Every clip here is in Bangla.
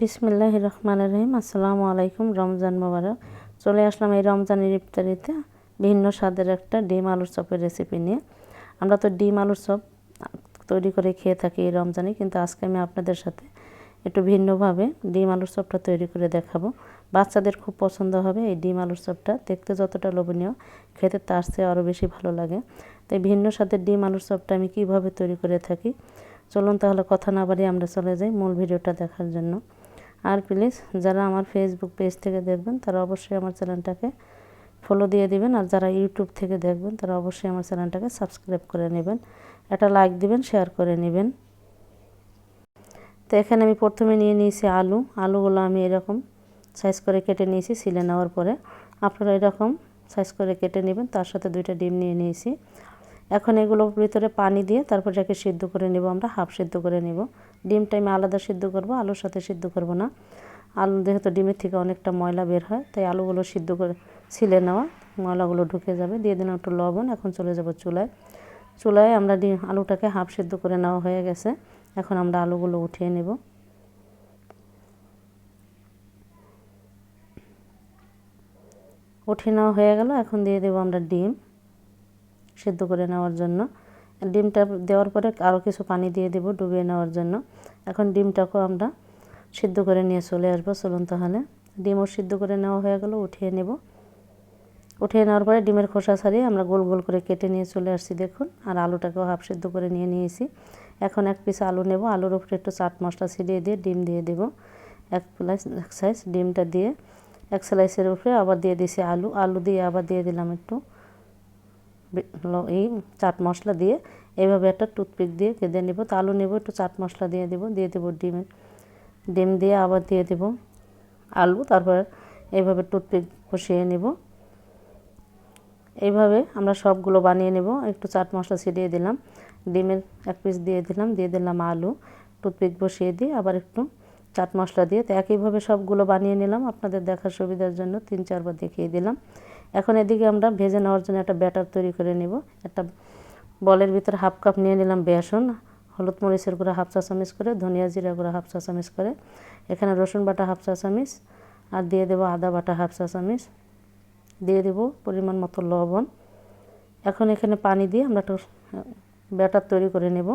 বিসমিল্লাহ রহমান রহিম। আসসালামু আলাইকুম। রমজান মোবারক। চলে আসলাম এই রমজানের ইফতারিতে ভিন্ন স্বাদের একটা ডিম আলুর চপের রেসিপি নিয়ে। আমরা তো ডিম আলুর চপ তৈরি করে খেয়ে থাকি এই রমজানে, কিন্তু আজকে আমি আপনাদের সাথে একটু ভিন্নভাবে ডিম আলুর চপটা তৈরি করে দেখাবো। বাচ্চাদের খুব পছন্দ হবে এই ডিম আলুর চপটা। দেখতে যতটা লোভনীয়, খেতে তার চেয়ে আরও বেশি ভালো লাগে। তাই ভিন্ন স্বাদের ডিম আলুর চপটা আমি কীভাবে তৈরি করে থাকি? চলুন তাহলে কথা না বাড়িয়ে আমরা চলে যাই মূল ভিডিওটা দেখার জন্য। আর প্লিজ যারা আমার ফেসবুক পেজ থেকে দেখবেন, তারা অবশ্যই আমার চ্যানেলটাকে ফলো দিয়ে দিবেন। আর যারা ইউটিউব থেকে দেখবেন, তারা অবশ্যই আমার চ্যানেলটাকে সাবস্ক্রাইব করে নেবেন। একটা লাইক দিবেন শেয়ার করে নেবেন। তো এখানে আমি প্রথমে নিয়ে নিয়েছি আলু। আলুগুলো আমি এরকম সাইজ করে কেটে নিয়েছি সিলে নেওয়ার পরে। আপনারা এরকম সাইজ করে কেটে নেবেন, তার সাথে দুইটা ডিম নিয়ে নিয়েছি। এখন এগুলোর ভিতরে পানি দিয়ে তারপর এটাকে সিদ্ধ করে নেব আমরা, হাফ সিদ্ধ করে নেব। ডিমটা আমি আলাদা সিদ্ধ করব, আলুর সাথে সিদ্ধ করব না। আলু যেহেতু ডিমের থেকে অনেকটা ময়লা বের হয়, তাই আলুগুলো সিদ্ধ করে, ছিলে নেওয়া, ময়লাগুলো ঢুকে যাবে। দিয়ে দিলাম একটু লবণ, এখন চলে যাব চুলায়। চুলায় আমরা ডিম, আলুটাকে হাফ সিদ্ধ করে নেওয়া হয়ে গেছে। এখন আমরা আলুগুলো উঠিয়ে নেব। উঠিয়ে নেওয়া হয়ে গেল, এখন দিয়ে দেবো আমরা ডিম। সেদ্ধ করে নেওয়ার জন্য। ডিমটা দেওয়ার পরে আরও কিছু পানি দিয়ে দেবো ডুবিয়ে নেওয়ার জন্য। এখন ডিমটাকেও আমরা সিদ্ধ করে নিয়ে চলে আসব চলুন তাহলে। ডিমও সিদ্ধ করে নেওয়া হয়ে গেল, উঠিয়ে নেব। উঠিয়ে নেওয়ার পরে ডিমের খোসা ছাড়িয়ে আমরা গোল গোল করে কেটে নিয়ে চলে আসছি, দেখুন। আর আলুটাকেও হাফ সিদ্ধ করে নিয়ে নিয়েছি। এখন এক পিস আলু নেব। আলুর উপরে একটু চাট মশলা ছিটিয়ে দিয়ে ডিম দিয়ে দেব। এক প্লাস এক সাইজ ডিমটা দিয়ে। এক স্লাইসের উপরে আবার দিয়ে দিয়েছি আলু। আলু দিয়ে আবার দিয়ে দিলাম একটু। এই চাট মশলা দিয়ে এভাবে একটা টুথপিক দিয়ে কেঁদে নেব। তো আলু নেব, একটু চাট মশলা দিয়ে দেবো দিয়ে দেবো ডিমের ডিম দিয়ে আবার দিয়ে দেব আলু, তারপর এভাবে টুথপিক বসিয়ে নেব। এইভাবে আমরা সবগুলো বানিয়ে নেব। একটু চাট মশলা ছিটিয়ে দিলাম, ডিমের এক পিস দিয়ে দিলাম দিয়ে দিলাম আলু, টুথপিক বসিয়ে দিয়ে আবার একটু চাট মশলা দিয়ে। তো একইভাবে সবগুলো বানিয়ে নিলাম। আপনাদের দেখার সুবিধার জন্য তিন, চারবার দেখিয়ে দিলাম। এখন এদিকে আমরা ভেজে নেওয়ার জন্য একটা ব্যাটার তৈরি করে নেব। একটা বলের ভিতরে হাফ কাপ নিয়ে নিলাম বেসন, হলুদ মরিচের গুঁড়া হাফ চা চামচ করে, ধনিয়া জিরা গুঁড়া হাফ চা চামচ করে, এখানে রসুন বাটা হাফ চা চামচ, আর দিয়ে দেবো আদা বাটা হাফ চা চামচ। দিয়ে দেবো পরিমাণ মতো লবণ। এখন এখানে পানি দিয়ে আমরা একটা ব্যাটার তৈরি করে নেব।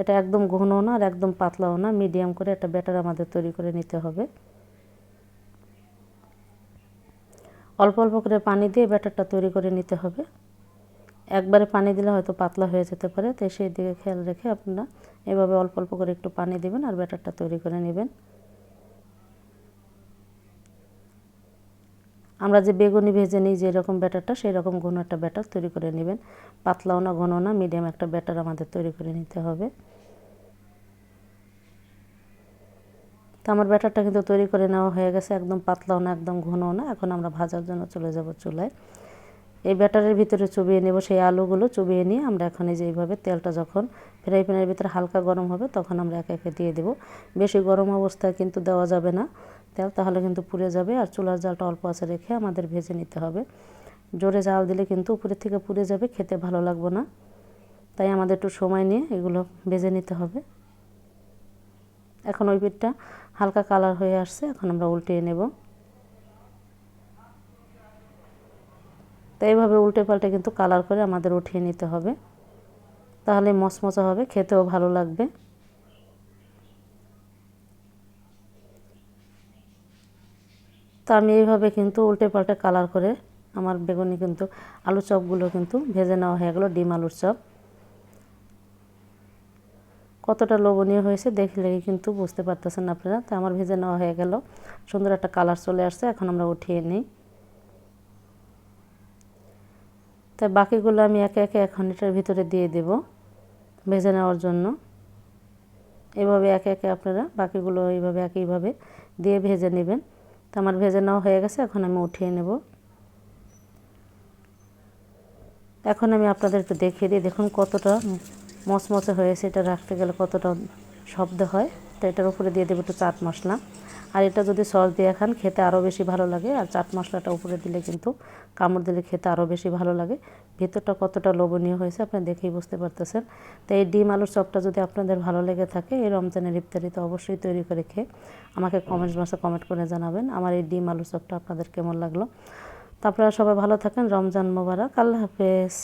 এটা একদম ঘনও না আর একদম পাতলাও না, মিডিয়াম করে একটা ব্যাটার আমাদের তৈরি করে নিতে হবে। অল্প অল্প করে পানি দিয়ে ব্যাটারটা তৈরি করে নিতে হবে। একবারে পানি দিলে হয়তো পাতলা হয়ে যেতে পারে, তাই সেই দিকে খেয়াল রেখে আপনারা এভাবে অল্প অল্প করে একটু পানি দেবেন আর ব্যাটারটা তৈরি করে নেবেন। আমরা যে বেগুনি ভেজে নিই, যে এরকম ব্যাটারটা, সেই রকম ঘন একটা ব্যাটার তৈরি করে নেবেন। পাতলাও না ঘন না, মিডিয়াম একটা ব্যাটার আমাদের তৈরি করে নিতে হবে। তো আমার ব্যাটারটা কিন্তু তৈরি করে নেওয়া হয়ে গেছে, একদম পাতলাও না, একদম ঘনও না। এখন আমরা ভাজার জন্য চলে যাব চুলায়। এই ব্যাটারের ভিতরে চুবিয়ে নেব, সেই আলুগুলো চুবিয়ে নিয়ে আমরা এখন এই যে এইভাবে তেলটা যখন ফ্রাই প্যানের ভিতরে হালকা গরম হবে তখন আমরা একে একে দিয়ে দেব। বেশি গরম অবস্থায় কিন্তু দেওয়া যাবে না। তেল তাহলে কিন্তু পুড়ে যাবে আর চুলার জালটা অল্প আছে রেখে আমাদের ভেজে নিতে হবে। জোরে জাল দিলে কিন্তু উপরের থেকে পুড়ে যাবে, খেতে ভালো লাগবে না। তাই আমাদের একটু সময় নিয়ে এগুলো ভেজে নিতে হবে। এখন ওই পিঠটা হালকা কালার হয়ে আসছে, এখন আমরা উল্টিয়ে নেব। তো এইভাবে উল্টে পাল্টে কিন্তু কালার করে আমাদের উঠিয়ে নিতে হবে। তাহলে মচমচা হবে, খেতেও ভালো লাগবে। তো আমি এইভাবে কিন্তু উল্টে পাল্টে কালার করে আমার বেগুনি কিন্তু আলু চপগুলো কিন্তু ভেজে নেওয়া হয়ে গেলো, ডিম আলুর চপ। কতটা লোভনীয় হয়েছে দেখলে কিন্তু বুঝতে পারতেছেন আপনারা। তো আমার ভেজে নেওয়া হয়ে গেল। সুন্দর একটা কালার চলে আসছে, এখন আমরা উঠিয়ে নিই। তাই বাকিগুলো আমি একে একে এখন এটার ভিতরে দিয়ে দেব ভেজে নেওয়ার জন্য। এভাবে একে একে আপনারা বাকিগুলো এইভাবে একইভাবে দিয়ে ভেজে নেবেন। তো আমার ভেজে নেওয়া হয়ে গেছে, এখন আমি উঠিয়ে নেব। এখন আমি আপনাদের একটু দেখিয়ে দিই, দেখুন কতটা মচমচে হয়েছে এটা রাখতে গেলে কতটা শব্দ হয়, তো এটার উপরে দিয়ে দেবো একটু চাট মশলা। আর এটা যদি সস দিয়ে খান, খেতে আরও বেশি ভালো লাগে। আর চাট মশলাটা উপরে দিলে কিন্তু কামড় দিলে খেতে আরও বেশি ভালো লাগে। ভেতরটা কতটা লোভনীয় হয়েছে আপনি দেখেই বুঝতে পারতেছেন। তো এই ডিম আলুর চপটা যদি আপনাদের ভালো লেগে থাকে, এই রমজানের ইফতারিতে অবশ্যই তৈরি করে খেয়ে আমাকে কমেন্টস বক্সে কমেন্ট করে জানাবেন আমার এই ডিম আলুর চপটা আপনাদের কেমন লাগল। তো আপনারা সবাই ভালো থাকেন। রমজান মোবারক। আল্লাহ হাফেজ।